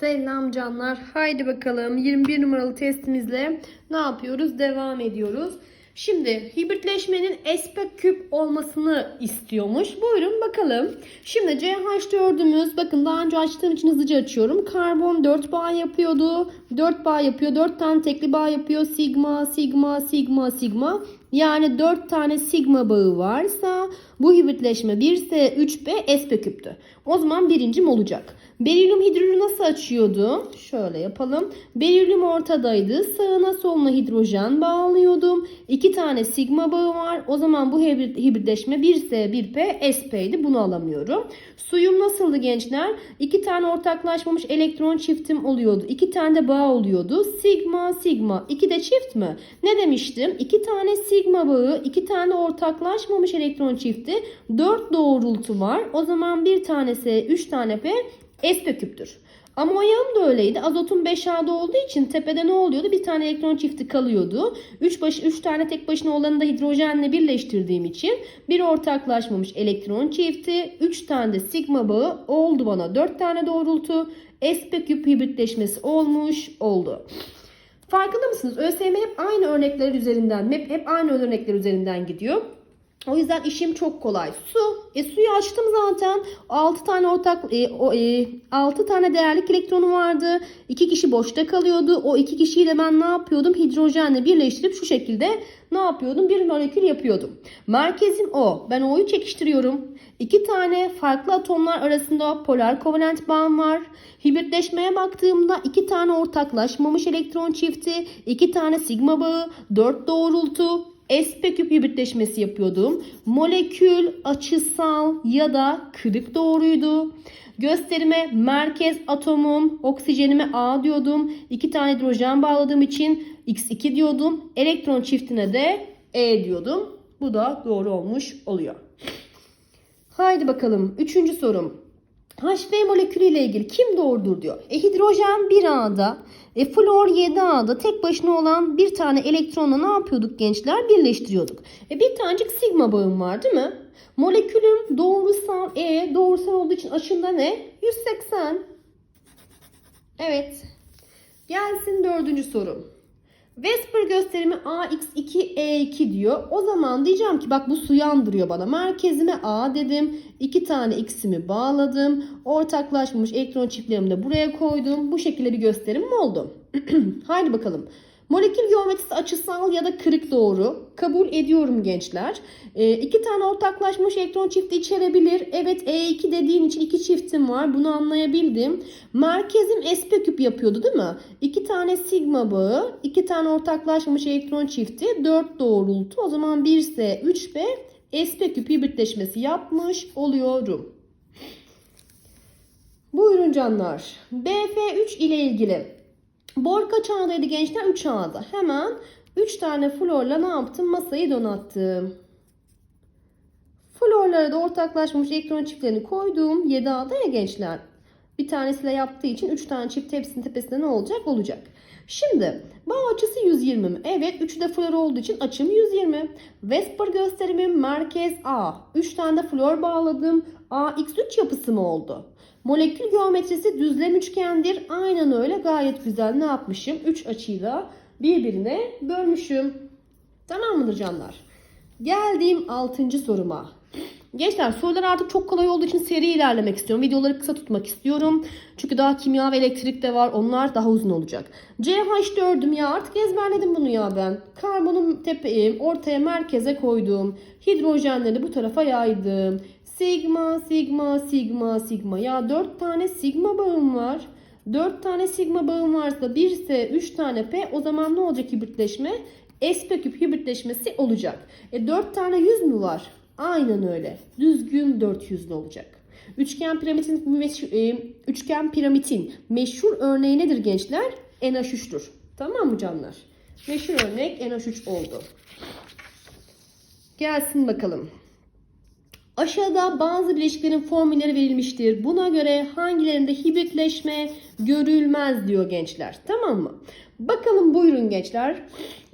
Selam canlar. Haydi bakalım 21 numaralı testimizle ne yapıyoruz? Devam ediyoruz. Şimdi hibritleşmenin espek küp olmasını istiyormuş. Buyurun bakalım. Şimdi CH4'ümüz bakın daha önce açtığım için hızlıca açıyorum. Karbon 4 bağ yapıyordu. 4 bağ yapıyor. 4 tane tekli bağ yapıyor. Sigma, sigma, sigma, sigma. Yani 4 tane sigma bağı varsa bu hibritleşme 1S, 3B, sp küptü. O zaman birincim olacak. Berilyum hidrürü nasıl açıyordu? Şöyle yapalım. Berilyum ortadaydı. Sağına soluna hidrojen bağlıyordum. İki tane sigma bağı var. O zaman bu hibrit, hibritleşme 1S, 1P, SP'ydi. Bunu alamıyorum. Suyum nasıldı gençler? İki tane ortaklaşmamış elektron çiftim oluyordu. İki tane de bağ oluyordu. Sigma, sigma. İki de çift mi? Ne demiştim? İki tane sigma bağı, iki tane ortaklaşmamış elektron çifti. Dört doğrultu var. O zaman bir tanesi 3 tane P, sp küptür. Amonyağım da öyleydi. Azotun 5A'da olduğu için tepede ne oluyordu? Bir tane elektron çifti kalıyordu. 3 baş 3 tane tek başına olanı da hidrojenle birleştirdiğim için bir ortaklaşmamış elektron çifti, 3 tane de sigma bağı oldu bana. 4 tane doğrultu. sp küp hibritleşmesi olmuş oldu. Farkında mısınız? ÖSYM hep aynı örnekler üzerinden, hep, hep aynı örnekler üzerinden gidiyor. O yüzden işim çok kolay. Su. E suyu açtım zaten. 6 tane ortak e, o, e, 6 tane değerlik elektronu vardı. 2 kişi boşta kalıyordu. O 2 kişiyi de ben ne yapıyordum? Hidrojenle birleştirip şu şekilde ne yapıyordum? Bir molekül yapıyordum. Merkezim O. Ben O'yu çekiştiriyorum. 2 tane farklı atomlar arasında polar kovalent bağım var. Hibritleşmeye baktığımda 2 tane ortaklaşmamış elektron çifti, 2 tane sigma bağı, 4 doğrultu, sp küp hibritleşmesi yapıyordum. Molekül açısal ya da kırık doğruydu. Gösterime merkez atomum, oksijenime A diyordum. 2 tane hidrojen bağladığım için X2 diyordum. Elektron çiftine de E diyordum. Bu da doğru olmuş oluyor. Haydi bakalım. Üçüncü sorum. HV molekülü ile ilgili kim doğrudur diyor. E, hidrojen 1A'da, e, flor 7A'da tek başına olan bir tane elektronla ne yapıyorduk gençler? Birleştiriyorduk. E, bir tanecik sigma bağım var değil mi? Molekülüm doğrusal E, doğrusal olduğu için açında ne? 180. Evet. Gelsin dördüncü soru. Vesper gösterimi AX2E2 diyor. O zaman diyeceğim ki bak bu suyu andırıyor bana. Merkezime A dedim. İki tane X'imi bağladım. Ortaklaşmış elektron çiftlerimi de buraya koydum. Bu şekilde bir gösterim mi oldu? Haydi bakalım. Molekül geometrisi açısal ya da kırık doğru. Kabul ediyorum gençler. E, iki tane ortaklaşmış elektron çifti içerebilir. Evet E2 dediğin için iki çiftim var. Bunu anlayabildim. Merkezim sp küp yapıyordu değil mi? İki tane sigma bağı, iki tane ortaklaşmış elektron çifti, dört doğrultu. O zaman 1S, 3B sp küp hibritleşmesi yapmış oluyorum. Buyurun canlar. BF3 ile ilgili. Bor kaç ağdaydı gençler? 3 ağda. Hemen 3 tane florla ne yaptım? Masayı donattım. Florlara da ortaklaşmış elektron çiftlerini koydum. 7 ağda ya gençler. Bir tanesiyle yaptığı için 3 tane çift hepsinin tepesinde ne olacak? Olacak. Şimdi bağ açısı 120 mi? Evet 3'ü de flor olduğu için açım 120. Vesper gösterimim merkez A. 3 tane de flor bağladım. AX3 yapısı mı oldu? Molekül geometrisi düzlem üçgendir. Aynen öyle gayet güzel ne yapmışım? 3 açıyla birbirine bölmüşüm. Tamam mıdır canlar? Geldiğim 6. soruma. Gençler sorular artık çok kolay olduğu için seri ilerlemek istiyorum. Videoları kısa tutmak istiyorum. Çünkü daha kimya ve elektrik de var. Onlar daha uzun olacak. CH4'üm ya artık ezberledim bunu ya ben. Karbonu tepeye, ortaya merkeze koydum. Hidrojenleri bu tarafa yaydım. Sigma, sigma, sigma, sigma. Ya 4 tane sigma bağım var. 4 tane sigma bağım varsa 1 ise 3 tane P o zaman ne olacak hibritleşme? sp küp hibritleşmesi olacak. E 4 tane 100 mü var? Aynen öyle. Düzgün 400'lü olacak. Üçgen piramidin e, üçgen piramidin meşhur örneği nedir gençler? NH3'tür. Tamam mı canlar? Meşhur örnek NH3 oldu. Gelsin bakalım. Aşağıda bazı bileşiklerin formülleri verilmiştir. Buna göre hangilerinde hibritleşme görülmez diyor gençler. Tamam mı? Bakalım buyurun gençler.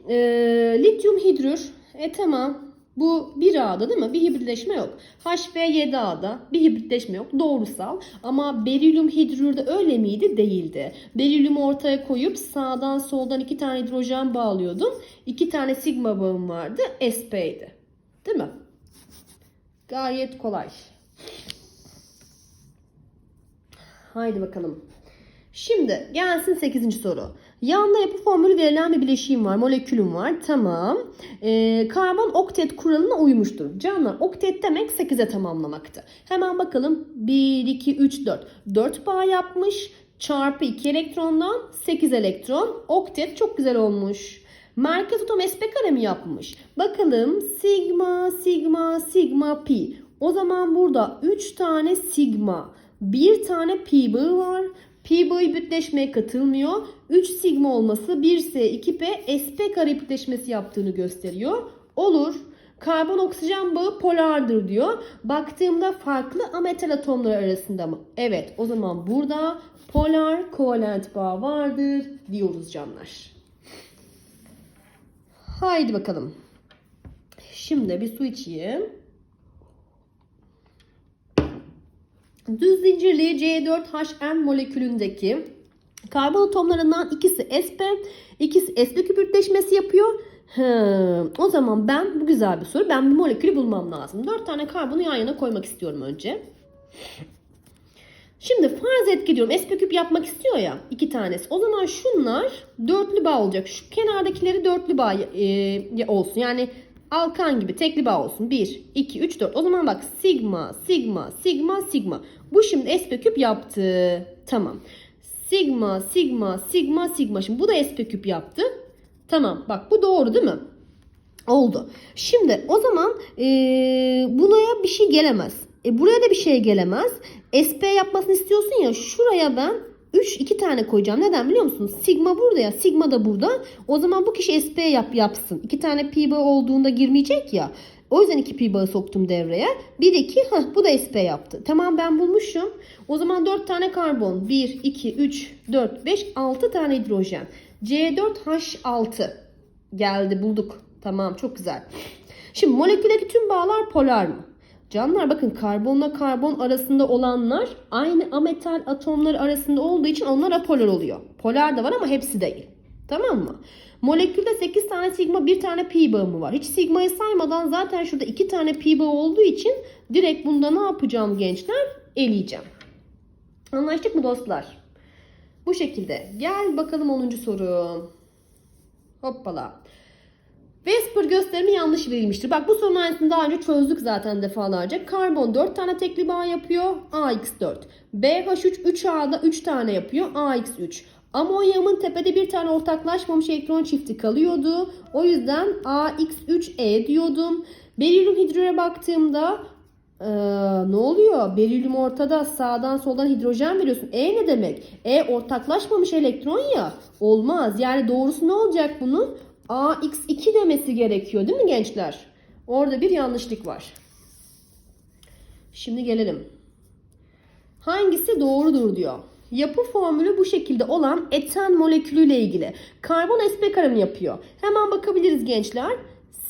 Ee, lityum hidrür. E tamam. Bu 1A'da değil mi? Bir hibritleşme yok. HV7A'da bir hibritleşme yok. Doğrusal. Ama berilyum hidrürde öyle miydi? Değildi. Berilyumu ortaya koyup sağdan soldan iki tane hidrojen bağlıyordum. İki tane sigma bağım vardı. sp'ydi. Değil mi? Gayet kolay. Haydi bakalım. Şimdi gelsin 8. soru. Yanda yapı formülü verilen bir bileşiğim var, molekülüm var. Tamam. Ee, karbon oktet kuralına uymuştur. Canlar oktet demek 8'e tamamlamaktı. Hemen bakalım. 1, 2, 3, 4. 4 bağ yapmış. Çarpı 2 elektrondan 8 elektron. Oktet çok güzel olmuş. Merkez atom sp kare mi yapmış? Bakalım sigma, sigma, sigma, pi. O zaman burada 3 tane sigma, bir tane pi bağı var. Pi bağı bütleşmeye katılmıyor. 3 sigma olması 1s 2p sp kare bütleşmesi yaptığını gösteriyor. Olur. Karbon oksijen bağı polardır diyor. Baktığımda farklı ametal atomlar arasında mı? Evet o zaman burada polar kovalent bağ vardır diyoruz canlar. Haydi bakalım. Şimdi bir su içeyim. Düz zincirli C4HN molekülündeki karbon atomlarından ikisi sp, ikisi sp küpürtleşmesi yapıyor. Hı, o zaman ben bu güzel bir soru. Ben bir molekülü bulmam lazım. 4 tane karbonu yan yana koymak istiyorum önce. Şimdi farz et ki diyorum sp küp yapmak istiyor ya iki tanesi. O zaman şunlar dörtlü bağ olacak. Şu kenardakileri dörtlü bağ e, olsun. Yani alkan gibi tekli bağ olsun. 1, 2, 3, 4. O zaman bak sigma, sigma, sigma, sigma. Bu şimdi sp küp yaptı. Tamam. Sigma, sigma, sigma, sigma. Şimdi bu da sp küp yaptı. Tamam. Bak bu doğru değil mi? Oldu. Şimdi o zaman e, buraya bir şey gelemez. E, buraya da bir şey gelemez. SP yapmasını istiyorsun ya şuraya ben 3 2 tane koyacağım. Neden biliyor musun? Sigma burada ya. Sigma da burada. O zaman bu kişi SP yap yapsın. 2 tane pi bağı olduğunda girmeyecek ya. O yüzden 2 pi bağı soktum devreye. 1 2 hah bu da SP yaptı. Tamam ben bulmuşum. O zaman 4 tane karbon. 1 2 3 4 5 6 tane hidrojen. C4H6 geldi bulduk. Tamam çok güzel. Şimdi moleküldeki tüm bağlar polar mı? Canlar bakın karbonla karbon arasında olanlar aynı ametal atomları arasında olduğu için onlar apolar oluyor. Polar da var ama hepsi değil. Tamam mı? Molekülde 8 tane sigma bir tane pi bağı mı var? Hiç sigmayı saymadan zaten şurada 2 tane pi bağı olduğu için direkt bunda ne yapacağım gençler? Eleyeceğim. Anlaştık mı dostlar? Bu şekilde. Gel bakalım 10. soru. Hoppala. Vesper gösterimi yanlış verilmiştir. Bak bu sorunun aynısını daha önce çözdük zaten defalarca. Karbon 4 tane tekli bağ yapıyor. AX4. BH3 3A'da 3 tane yapıyor. AX3. Amonyamın tepede bir tane ortaklaşmamış elektron çifti kalıyordu. O yüzden AX3E diyordum. Berilyum hidrüre baktığımda ee, ne oluyor? Berilyum ortada sağdan soldan hidrojen veriyorsun. E ne demek? E ortaklaşmamış elektron ya. Olmaz. Yani doğrusu ne olacak bunun? AX2 demesi gerekiyor değil mi gençler? Orada bir yanlışlık var. Şimdi gelelim. Hangisi doğrudur diyor. Yapı formülü bu şekilde olan eten molekülüyle ilgili. Karbon sp yapıyor. Hemen bakabiliriz gençler.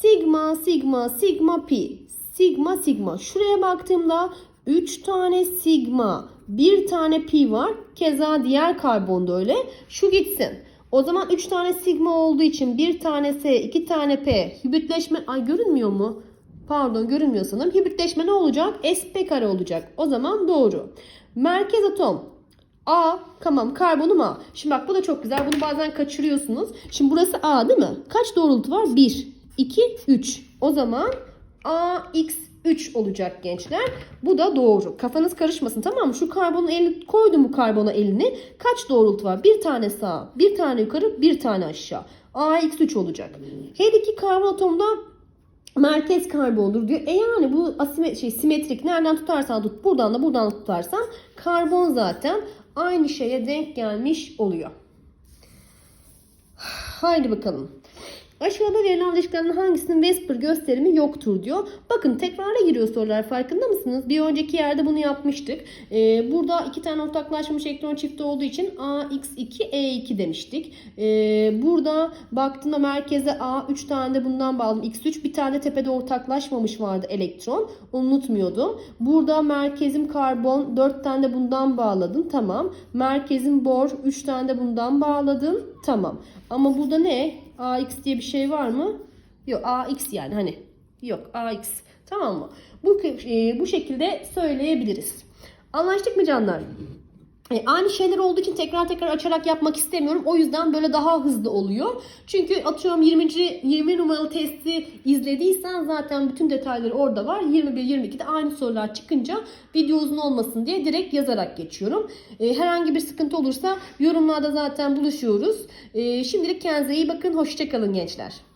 Sigma, sigma, sigma, pi. Sigma, sigma. Şuraya baktığımda 3 tane sigma, 1 tane pi var. Keza diğer karbonda öyle. Şu gitsin. O zaman 3 tane sigma olduğu için 1 tane S, 2 tane P. Hibritleşme ay görünmüyor mu? Pardon görünmüyor sanırım. Hibritleşme ne olacak? sp kare olacak. O zaman doğru. Merkez atom A tamam karbonum A. Şimdi bak bu da çok güzel. Bunu bazen kaçırıyorsunuz. Şimdi burası A değil mi? Kaç doğrultu var? 1, 2, 3. O zaman AX3 olacak gençler. Bu da doğru. Kafanız karışmasın tamam mı? Şu karbonun elini koydum bu karbona elini. Kaç doğrultu var? Bir tane sağ, bir tane yukarı, bir tane aşağı. AX3 olacak. Her iki karbon atomda merkez karbondur diyor. E yani bu asimet şey simetrik nereden tutarsan tut buradan da buradan tutarsan karbon zaten aynı şeye denk gelmiş oluyor. Haydi bakalım. Aşağıda verilen bileşiklerden hangisinin Vesper gösterimi yoktur diyor. Bakın tekrara giriyor sorular farkında mısınız? Bir önceki yerde bunu yapmıştık. Ee, burada iki tane ortaklaşmış elektron çifti olduğu için AX2 E2 demiştik. Ee, burada baktığımda merkeze A 3 tane de bundan bağladım. X3 bir tane tepede ortaklaşmamış vardı elektron. Unutmuyordum. Burada merkezim karbon 4 tane de bundan bağladım. Tamam. Merkezim bor 3 tane de bundan bağladım. Tamam. Ama burada ne? AX diye bir şey var mı? Yok AX yani hani. Yok AX. Tamam mı? Bu, e, bu şekilde söyleyebiliriz. Anlaştık mı canlar? E, aynı şeyler olduğu için tekrar tekrar açarak yapmak istemiyorum. O yüzden böyle daha hızlı oluyor. Çünkü atıyorum 20. 20 numaralı testi izlediysen zaten bütün detayları orada var. 21 22'de aynı sorular çıkınca video uzun olmasın diye direkt yazarak geçiyorum. E, herhangi bir sıkıntı olursa yorumlarda zaten buluşuyoruz. E, şimdilik kendinize iyi bakın. Hoşçakalın gençler.